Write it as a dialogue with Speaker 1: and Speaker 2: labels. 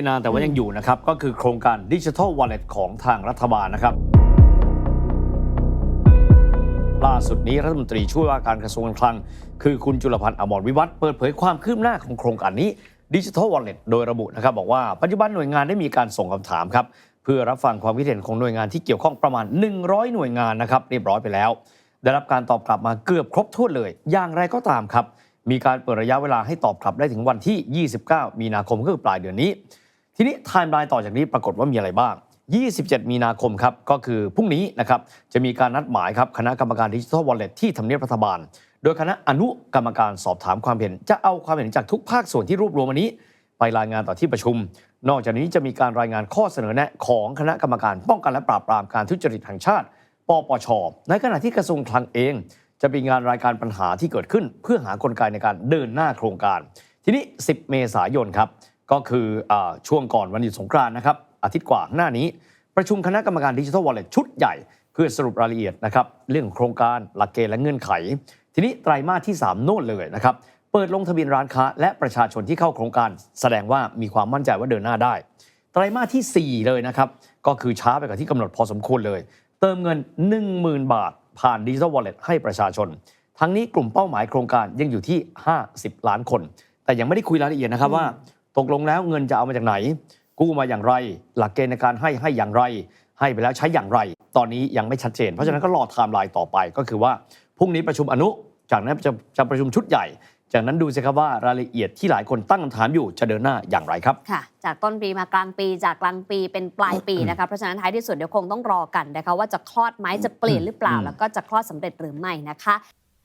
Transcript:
Speaker 1: ไม่นานแต่ว่ายังอยู่นะครับ ก็คือโครงการดิจิทัลวอลเล็ตของทางรัฐบาลนะครับ ล่าสุดนี้รัฐมนตรีช่วยว่าการกระทรวงการคลัง คือคุณจุลพันธ์อมรวิวัฒน์เปิดเผยความคืบหน้าของโครงการนี้ดิจิทัลวอลเล็ตโดยระบุนะครับ บอกว่าปัจจุบันหน่วยงานได้มีการส่งคำถามครับ เพื่อรับฟังความคิดเห็นของหน่วยงานที่เกี่ยวข้องประมาณ 100 หน่วยงานนะครับเรียบร้อยไปแล้ว ได้รับการตอบกลับมาเกือบครบถ้วนเลย อย่างไรก็ตามครับมีการเปิดระยะเวลาให้ตอบกลับได้ถึงวันที่ 29 มีนาคมก็คือปลายเดือนนี้ ทีนี้ไทม์ไลน์ต่อจากนี้ปรากฏว่ามีอะไรบ้าง 27 มีนาคมครับก็คือพรุ่งนี้นะครับจะมีการนัดหมายครับคณะกรรมการดิจิทัลวอลเล็ตที่ทำเนียบรัฐบาล โดยคณะอนุกรรมการสอบถามความเห็น จะเอาความเห็นจากทุกภาคส่วนที่รวบรวมวันนี้ ไปรายงานต่อที่ประชุม นอกจากนี้จะมีการรายงานข้อเสนอแนะของคณะกรรมการป้องกันและปราบปรามการทุจริตแห่งชาติ ปปช ในขณะที่กระทรวงคลังเอง จะมีงานรายการปัญหาที่เกิดขึ้น เพื่อหากลไกในการเดินหน้าโครงการ ทีนี้ 10 เมษายนครับ ก็คืออช่วงก่อนวันหยุดสงกรานต์นะครับอาทิตย์กว่าข้างหน้านี้ ประชุมคณะกรรมการดิจิทัลวอลเล็ตชุดใหญ่เพื่อสรุปรายละเอียดนะครับเรื่องโครงการหลักเกณฑ์และเงื่อนไข ทีนี้ไตรมาสที่ 3 โน่นเลยนะครับเปิดลงทะเบียนร้านค้า และประชาชนที่เข้าโครงการ แสดงว่ามีความมั่นใจว่าเดินหน้าได้ไตรมาสทีสี่ 4 เลยนะครับก็คือช้าไปกว่าที่กำหนดพอสมควรเลย เติมเงิน 10,000 บาท ผ่านดิจิทัลวอลเล็ตให้ประชาชน ทั้งนี้กลุ่มเป้าหมายโครงการยังอยู่ที่ 50 ล้านคน แต่ยังไม่ได้คุยรายละเอียดนะครับว่า ตกลงแล้วเงินจะเอามาจากไหน กู้มาอย่างไร หลักเกณฑ์ในการให้ให้อย่างไร ให้ไปแล้วใช้อย่างไร ตอนนี้ยังไม่ชัดเจน เพราะฉะนั้นก็รอไทม์ไลน์ต่อไปก็คือว่าพรุ่งนี้ประชุมอนุ จากนั้นจะจะประชุมชุดใหญ่ จากนั้นดูสิครับว่ารายละเอียดที่หลายคนตั้งคำถามอยู่จะเดินหน้าอย่างไรครับ
Speaker 2: ค่ะ จากต้นปีมากลางปีจากกลางปีเป็นปลายปีนะคะเพราะฉะนั้นท้ายที่สุดเดี๋ยวคงต้องรอกันนะคะว่าจะคลอดไหมจะเปลี่ยนหรือเปล่า
Speaker 1: อืม
Speaker 2: แล้วก็จะคลอดสำเร็จหรือไม่นะคะ